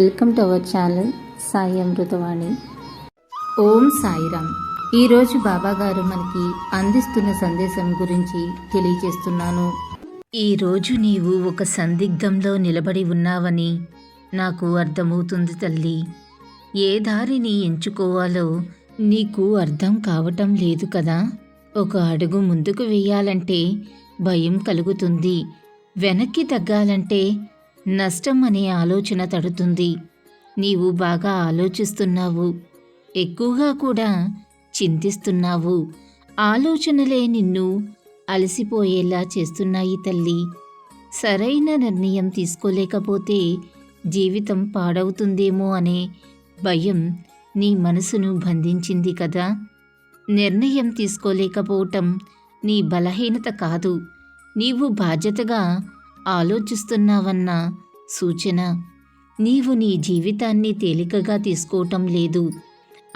Welcome to our channel Sai Amritavani. ఓం సాయిరామ్. ఈరోజు బాబా గారు మనకి అందిస్తున్న సందేశం గురించి తెలియజేస్తున్నాను. ఈరోజు నీవు ఒక సందిగ్ధంలో నిలబడి ఉన్నావని నాకు అర్థమవుతుంది తల్లి. ఏ దారిని ఎంచుకోవాలో నీకు అర్థం కావటం లేదు కదా? ఒక అడుగు ముందుకు వేయాలంటే భయం కలుగుతుంది. వెనక్కి తగ్గాలంటే నష్టం అనే ఆలోచన తడుతుంది. నీవు బాగా ఆలోచిస్తున్నావు. ఎక్కువగా కూడా చింతిస్తున్నావు. ఆలోచనలే నిన్ను అలసిపోయేలా చేస్తున్నాయి తల్లి. సరైన నిర్ణయం తీసుకోలేకపోతే జీవితం పాడవుతుందేమో అనే భయం నీ మనసును బంధించింది కదా. నిర్ణయం తీసుకోలేకపోవటం నీ బలహీనత కాదు. నీవు బాధ్యతగా ఆలోచిస్తున్నావన్న? సూచన. నీవు నీ జీవితాన్ని తేలికగా తీసుకోవటం లేదు.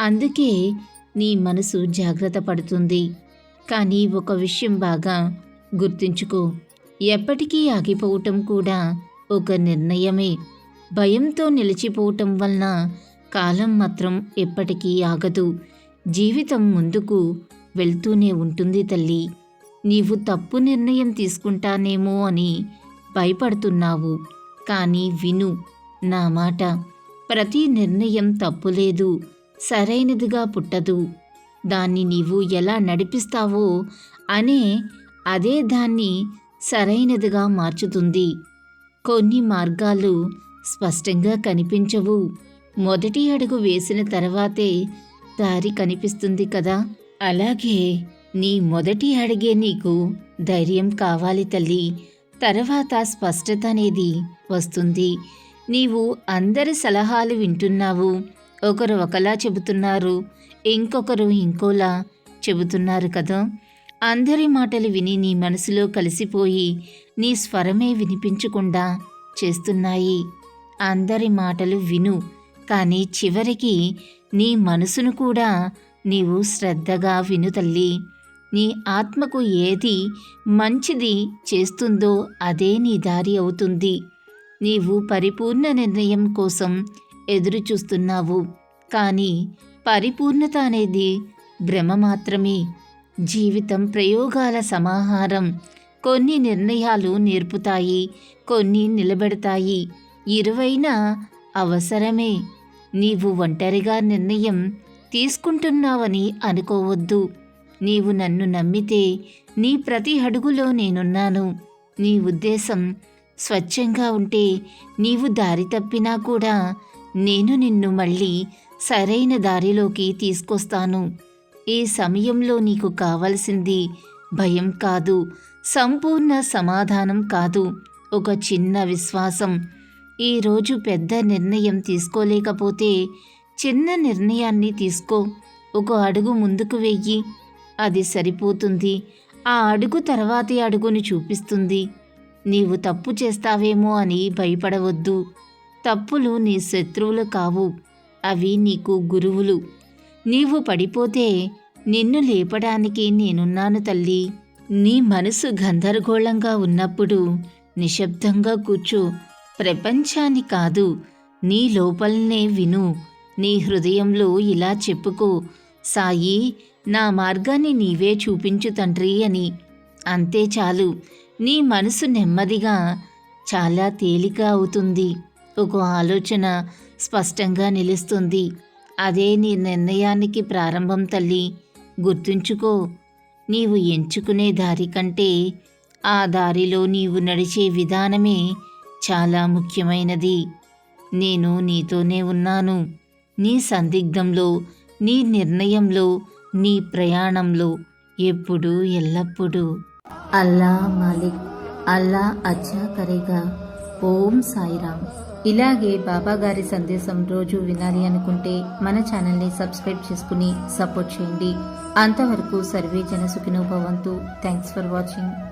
అందుకే నీ మనసు జాగ్రత్త పడుతుంది. కానీ ఒక విషయం బాగా గుర్తుంచుకో. ఎప్పటికీ ఆగిపోవటం కూడా ఒక నిర్ణయమే. భయంతో నిలిచిపోవటం వలన కాలం మాత్రం ఎప్పటికీ ఆగదు. జీవితం ముందుకు వెళ్తూనే ఉంటుంది తల్లి. నీవు తప్పు నిర్ణయం తీసుకుంటానేమో అని భయపడుతున్నావు. కానీ విను నా మాట. ప్రతి నిర్ణయం తప్పులేదు. సరైనదిగా పుట్టదు. దాన్ని నీవు ఎలా నడిపిస్తావో అనే అదే దాన్ని సరైనదిగా మార్చుతుంది. కొన్ని మార్గాలు స్పష్టంగా కనిపించవు. మొదటి అడుగు వేసిన తర్వాతే దారి కనిపిస్తుంది కదా. అలాగే నీ మొదటి అడిగే నీకు ధైర్యం కావాలి తల్లి. తర్వాత స్పష్టత అనేది వస్తుంది. నీవు అందరి సలహాలు వింటున్నావు. ఒకరు ఒకలా చెబుతున్నారు. ఇంకొకరు ఇంకోలా చెబుతున్నారు కదా. అందరి మాటలు విని నీ మనసులో కలిసిపోయి నీ స్వరమే వినిపించకుండా చేస్తున్నాయి. అందరి మాటలు విను. కానీ చివరికి నీ మనసును కూడా నీవు శ్రద్ధగా విను తల్లి. నీ ఆత్మకు ఏది మంచిది చేస్తుందో అదే నీ దారి అవుతుంది. నీవు పరిపూర్ణ నిర్ణయం కోసం ఎదురు చూస్తున్నావు కానీ పరిపూర్ణత అనేది భ్రమ మాత్రమే. జీవితం ప్రయోగాల సమాహారం. కొన్ని నిర్ణయాలు నేర్పుతాయి కొన్ని నిలబెడతాయి. ఇరువైనా అవసరమే. నీవు ఒంటరిగా నిర్ణయం తీసుకుంటున్నావని అనుకోవద్దు. నీవు నన్ను నమ్మితే నీ ప్రతి అడుగులో నేనున్నాను. నీ ఉద్దేశం స్వచ్ఛంగా ఉంటే నీవు దారి తప్పినా కూడా నేను నిన్ను మళ్ళీ సరైన దారిలోకి తీసుకొస్తాను. ఈ సమయంలో నీకు కావలసింది భయం కాదు సంపూర్ణ సమాధానం కాదు ఒక చిన్న విశ్వాసం. ఈరోజు పెద్ద నిర్ణయం తీసుకోలేకపోతే చిన్న నిర్ణయాన్ని తీసుకో. ఒక అడుగు ముందుకు వెయ్యి అది సరిపోతుంది. ఆ అడుగు తర్వాతి అడుగును చూపిస్తుంది. నీవు తప్పు చేస్తావేమో అని భయపడవద్దు. తప్పులు నీ శత్రువులు కావు. అవి నీకు గురువులు. నీవు పడిపోతే నిన్ను లేపడానికి నేనున్నాను తల్లి. నీ మనసు గందరగోళంగా ఉన్నప్పుడు నిశ్శబ్దంగా కూర్చో. ప్రపంచాన్ని కాదు నీ లోపలనే విను. నీ హృదయంలో ఇలా చెప్పుకో. సాయి నా మార్గాన్ని నీవే చూపించు తండ్రి అని. అంతే చాలు. నీ మనసు నెమ్మదిగా చాలా తేలిక అవుతుంది. ఒక ఆలోచన స్పష్టంగా నిలుస్తుంది. అదే నీ నిర్ణయానికి ప్రారంభం తల్లి. గుర్తుంచుకో నీవు ఎంచుకునే దారి కంటే ఆ దారిలో నీవు నడిచే విధానమే చాలా ముఖ్యమైనది. నేను నీతోనే ఉన్నాను. నీ సందిగ్ధంలో నీ నిర్ణయంలో నీ ప్రయాణంలో ఎప్పుడు ఎల్లప్పుడూ. అల్లా మాలిక్ అల్లా అచ్చా కరేగా. ఓం సాయిరామ్. ఇలాగే బాబా గారి సందేశం రోజు వినాలి అనుకుంటే మన ఛానల్ని సబ్స్క్రైబ్ చేసుకుని సపోర్ట్ చేయండి. అంతవరకు సర్వే జన సుఖినో భవంతు. Thanks for watching.